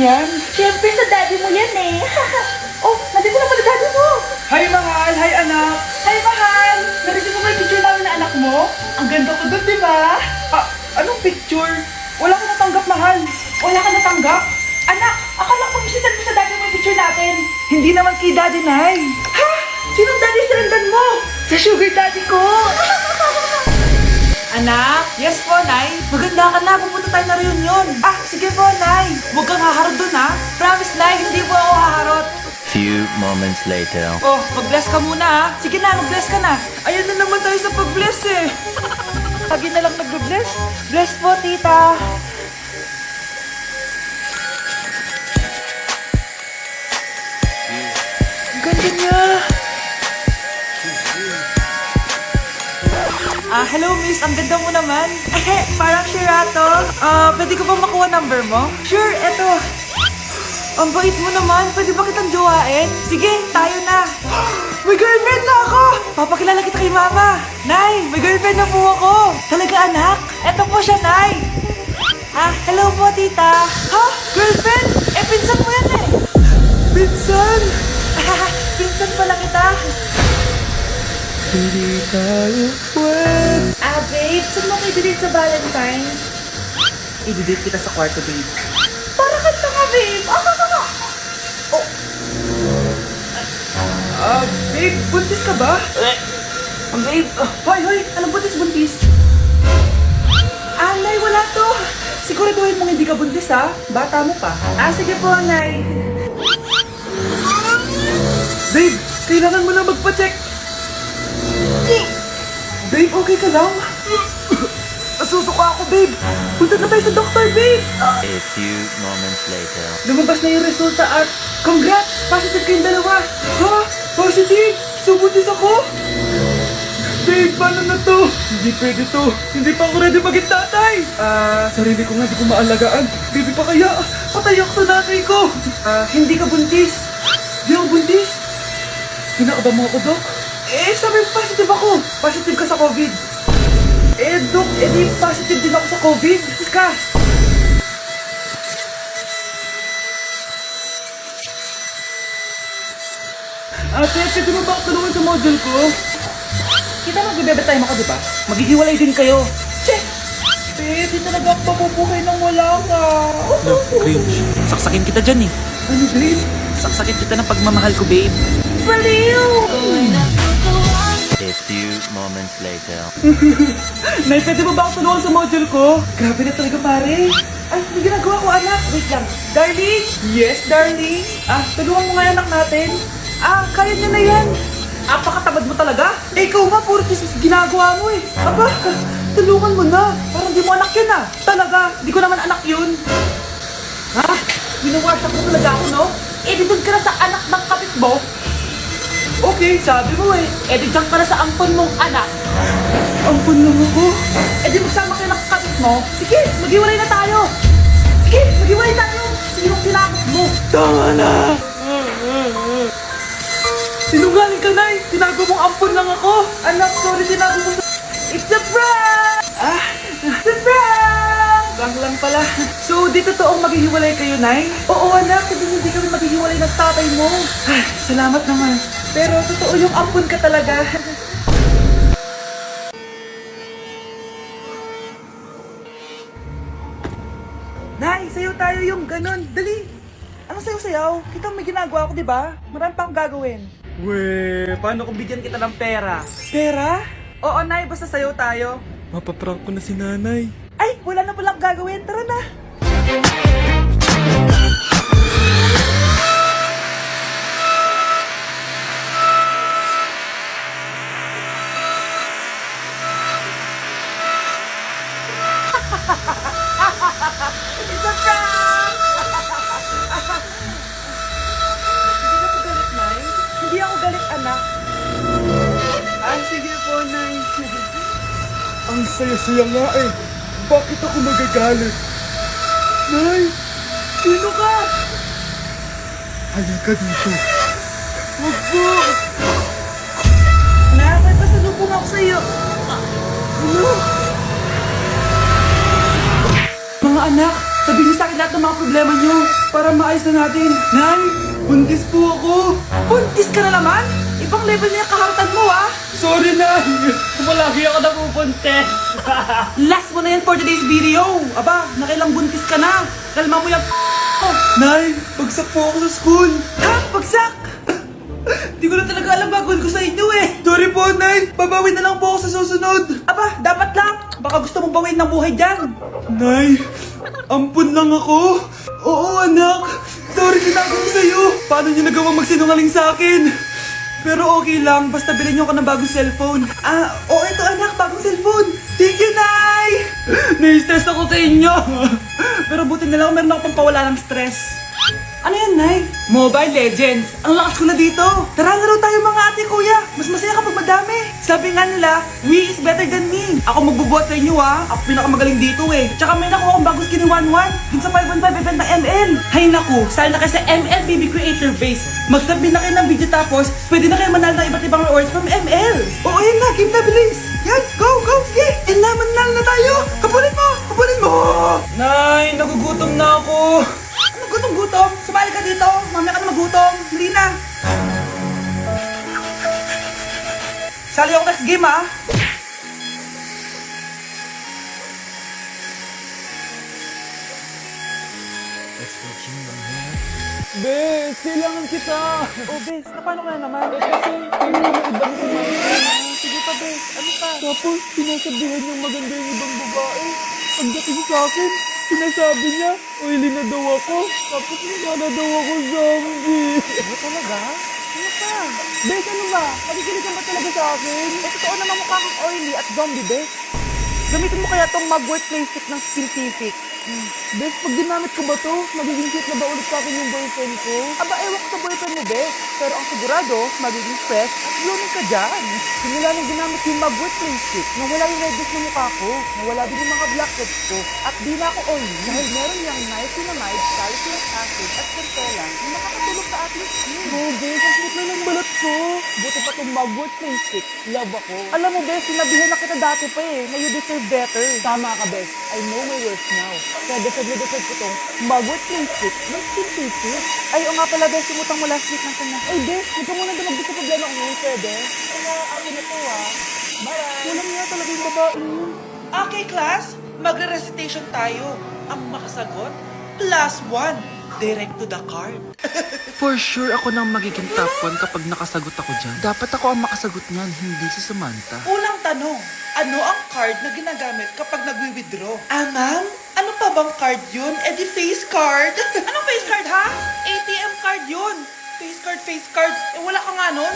yan? Siyempre sa daddy mo yan eh. oh, nandito na pala daddy mo. Hi, mahal! Hi, anak! Hi, mahal! Narisip mo ba yung picture namin na anak mo? Ang ganda ko doon, di ba? Ah, anong picture? Wala ka natanggap, mahal. Wala ka natanggap? Anak, akala ko isisend mo sa daddy mo yung picture natin. Hindi naman kay daddy, Nay. Ha? Sinong daddy sinendan mo? Sa sugar daddy ko. Anak? Yes po, Nay. Maganda ka na. Pupunta tayo na reunion. Ah, sige po, Nay. Huwag kang haharot dun, ha? Promise, Nay. Hindi po ako haharot. Few moments later. Oh, mag-bless ka muna ha. Sige na, mag-bless ka na. Ayan na naman tayo sa pag-bless eh. Lagi na lang nag-bless. Bless po, tita. Hello miss. Ang ganda mo naman. Eh, parang Sherato. Ah, pwede ko ba makuha number mo? Sure, eto. Ang bait mo naman. Pwede ba kitang jowain? Sige, tayo na. May girlfriend na ako! Papakilala kita kay mama. Nay, may girlfriend na po ako. Talaga anak? Eto po siya, Nay. Ah, hello po, tita. Ha? Girlfriend? Eh, pinsan mo yan eh. Pinsan? pinsan pala kita. Hindi tayo pwede. Babe, saan mo kayo delete sa Valentine's? I-delete kita sa kwarto, babe. Para ka, babe. Ah, ah, ah, ah. Ah, babe, buntis ka ba? Ang babe, ah, hoy, hoy, anong buntis, buntis? Ah, Nay, wala to. Siguraduhin mong hindi ka buntis, ha? Bata mo pa. Ah, sige po, Nay. Babe, kailangan mo na magpa-check. Babe, okay ka lang? Nasusuka ako, babe. Punta na tayo sa doktor, babe. A few moments later. Lumabas na yung resulta at congrats! Positive kayong dalawa! Ha? Positive? Subuntis ako? Babe, paano na to? Hindi pwede to. Hindi pa ako ready maging tatay. Ah, sarili ko nga di ko maalagaan. Baby pa kaya? Patay ako sa nanay ko. Ah, hindi ka buntis. Di ako buntis? Kinakaba mo ako, Dok? Eh, sabi mo positive ako. Positive ka sa COVID. Eh, Dok, eh di positive din ako sa COVID. Ska, Ate, pwede mo ba ako tulungan sa module ko? Kita mag-bebe time ako, di ba? Maghihiwalay din kayo. Babe, di talaga ako mapubuhay nang wala ka. No, cringe. Saksakin kita dyan eh. Ano, babe? Saksakin kita ng pagmamahal ko, babe. Baliw! A few moments later. Nay, pwede mo ba ako tulungan sa module ko? Grabe na talaga, pare. Ay, may ginagawa ko, anak. Wait lang. Darling? Yes, darling? Ah, tulungan mo nga anak natin. Ah, kaya niya na yan. Apakatamad mo talaga. Eh, ikaw nga, puro chismis ginagawa mo eh. Aba, tulungan mo na. Parang di mo anak yun ah. Talaga, di ko naman anak yun. Ha? Winuwarsak mo talaga ako, no? Eh, di doon ka na sa anak ng kapit mo. Okay, sabi mo eh. Eh, di dyan ka na sa ampon mong anak. Ampon lang ako. Eh, di magsama kayo ng kapit mo. Sige, maghiwalay na tayo. Sige, maghiwalay tayo. Sinong tinakot mo? Tama na. Sinungaling ka, Nay. Tinago mong ampon lang ako. Anak, sorry, tinago mo. It's a prank! Ah, it's a prank! Prank lang pala. So, di totoong maghihiwalay kayo, Nay? Oo, anak. Hindi hindi kami maghihiwalay ng tatay mo. Ay, salamat naman. Pero totoo yung ampon ka talaga. Nay, sayo tayo yung ganun. Dali! Ano sayo-sayaw? Kita may ginagawa ako, di ba? Marami pa akong gagawin. We, paano kung bigyan kita ng pera? Pera? Oo, Nay, basta sayo tayo. Mapaprank ko na si nanay. Ay, wala na palang gagawin. Tara na. It's a prank! Hindi ako galit, Nay. Hindi ako galit, anak. Ah, sige po, Nay. Ang saya-saya nga eh. Bakit ako magagalit? Nay, Sino ka? halika dito. Wag po! Anak, may pasalubong ako sa'yo. Ano? Mga anak, Sabihin niyo sa akin lahat ng mga problema niyo para maayos na natin. Nay, buntis po ako. Buntis ka na naman? Ibang level na yung mo, ah. Sorry, Nay. Malagi ako napubuntis. Last mo na yan for today's video. Aba, nakilang buntis ka na. Kalma mo yung Nay, bagsak po ako sa school. Ha? Bagsak? Di ko na talaga alam gagawin ko sa inyo eh. Sorry po, Nay. Babawi na lang po ako sa susunod. Aba, dapat lang. Baka gusto mong bawiin ng buhay dyan. Nay, ampun lang ako. Oo, anak. Sorry tinago ko sa'yo. Paano niyo nagawang magsinungaling sa akin? Pero okay lang, basta bilhin niyo ako ng bagong cellphone. Ah, oo, ito anak, bagong cellphone. Thank you, Nay! Nai-stress ako sa inyo. Pero buti na lang, meron ako pampawala ng stress. Ano yan, Nay? Mobile Legends. Ang lakas ko na dito. Tara, laro tayo mga ate kuya. Mas masaya kapag madami. Sabi nga nila, we is better than me. Ako magbubuhat sa inyo ha. Ako pinakamagaling dito eh. Tsaka may nakuha akong bagong skin ni 1-1. Dun sa 515 event ng ML. Hay naku, sali na kayo sa ML BB Creator Base. Mag-submit na kayo ng video tapos, pwede na kayo manalo ng iba't ibang rewards from ML. Oo, yun na. Game na bilis. Yan, go, go, sige. And na, manalo na tayo. Kapulin mo, kapulin mo. Nay, nagugutom na ako. Ano gutom-gutom? Sumali ka dito. Mamaya ka na magutom. Hindi na. Sali ako next game ah. Bes, kailangan kita. Oh, Bes, na paano ka na naman? Eh kasi, kailangan mo ibang kumain. Sige pa, Bes. Ano pa? Tapos, sinasabihan yung maganda yung ibang babae. Pagdating sa akin, sinasabi niya, oily na daw ako. Tapos, wala na daw ako zombie. Ano talaga? Ano pa? Bes, ano ba? Nakikinig ka ba talaga sa akin? Eh, totoo naman mukha kang oily at zombie, Bes. Gamitin mo kaya tong mag-work play stick ng Skilltific. Bes, pag ginamit ko ba to, magiging cute na ba ulit sa akin yung boyfriend ko? Aba, ewan ko sa boyfriend mo, Bes. Pero ang sigurado, magiging fresh at blooming ka dyan. Simula nung ginamit yung mag-work play stick, nawala yung redness ng mukha ko, nawala din yung mga blackheads ko, at di na ako oily dahil meron yung niacinamide, salicylic acid, at centella na nakakatulog sa ating skin. Oh, Bes, ang cute na ng balat ko. Buti pa itong mag-work play stick. Love ako. Alam mo, Bes, sinabihan na kita dati pa eh, na you deserve better. Tama ka, Bes. I know my worth now. Kaya deserve na deserve ko itong mag-work play stick ng skin toothpaste. Ay, o nga pala, Bes, umutang mo last week ng kanya. Ay, Bes, huwag ka muna dumagdag sa problema ko ngayon, pwede? Kaya akin na to, ah. Bye! Kulang nga talaga yung babae. Okay, class, magre-recitation tayo. Ang makasagot, plus one. Direct to the card. For sure ako nang magiging top 1 kapag nakasagot ako dyan. Dapat ako ang makasagot niyan, hindi si Samantha. Unang tanong, ano ang card na ginagamit kapag nagwi-withdraw? Ah, ma'am? Ano pa bang card yun? Eh di face card. Anong face card, ha? ATM card yun. Face card, face card. Eh wala ka nga nun.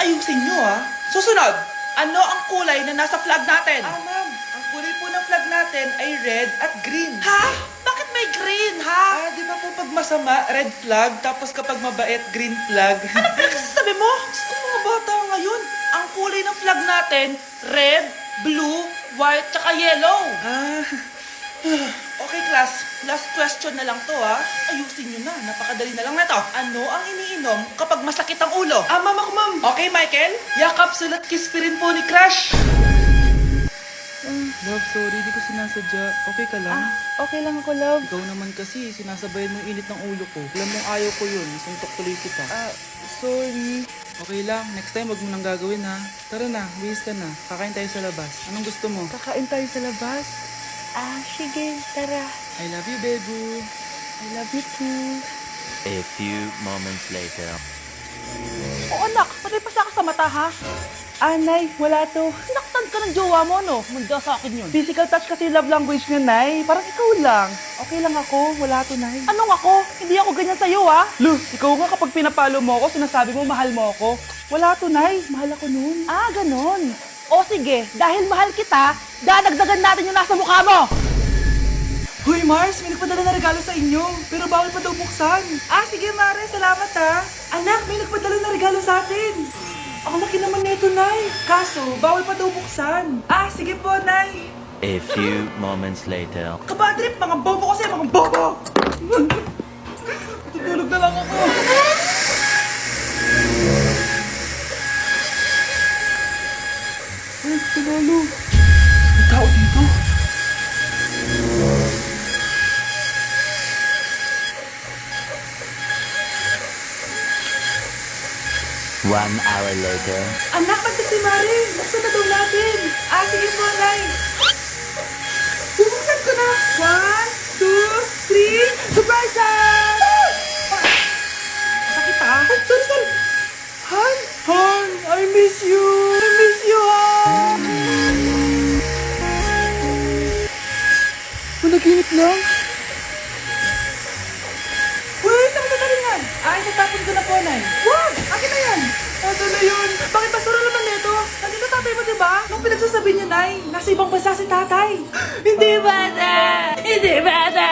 Ayusin nyo, ha? Susunod, ano ang kulay na nasa flag natin? Ah, ma'am. Ang kulay po ng flag natin ay red at green. Ha? Bakit may green, ha? Ah, di ba po pag masama, red flag, tapos kapag mabait, green flag. ano pinagsasabi mo? Gusto mga bata ngayon. Ang kulay ng flag natin, red, blue, white, tsaka yellow. Ah. Okay, class. Last question na lang to, ha? Ayusin nyo na. Napakadali na lang na to. Ano ang iniinom kapag masakit ang ulo? Ah, ma'am ako, ma'am. Okay, Michael? Yakap, sulat, kiss pa rin po ni Crush. Love, sorry, di ko sinasadya. Okay ka lang? Okay lang ako, love. Ikaw naman kasi, sinasabayan mo yung init ng ulo ko. Alam mo, ayaw ko yun. Suntok tuloy kita. Ah, sorry. Okay lang, next time wag mo nang gagawin ha. Tara na, bihis ka na. Kakain tayo sa labas. Anong gusto mo? Kakain tayo sa labas. Ah, sige, tara. I love you, Bebu. I love you too. A few moments later. O anak, patay pa sa ka sa mata, ha? Ah, Nay, wala to. Sinaktan ka ng jowa mo, no? Manda sa akin yun. Physical touch kasi love language niya, Nay. Parang ikaw lang. Okay lang ako. Wala to, Nay. Anong ako? Hindi ako ganyan sa'yo, ha? Lu, ikaw nga kapag pinapalo mo ako, sinasabi mo mahal mo ako. Wala to, Nay. Mahal ako nun. Ah, ganon. O sige, dahil mahal kita, dadagdagan natin yung nasa mukha mo. Hoy, Mars, may nagpadala na regalo sa inyo. Pero bawal pa daw buksan. Ah, sige, Mare. Salamat, ha. Anak, may nagpadala na regalo sa atin. Ang laki naman nito, Nay. Kaso, bawal pa daw buksan. Ah, sige po, Nay. A few moments later. Kabadrip, mga bobo kasi, mga bobo! One hour later. Anak, magtag si Mari. Buksan na daw natin. Ah, sige po, Nay. Bubuksan ko na. One, two, three. Surprise! Ah! Sakit ah. Ay, sorry, sorry. Han? Han, I miss you. I miss you, Han. Managinip lang. Ba? Nung pinagsasabi niya, Nay, nasa ibang bansa si tatay. Hindi bata! Hindi bata!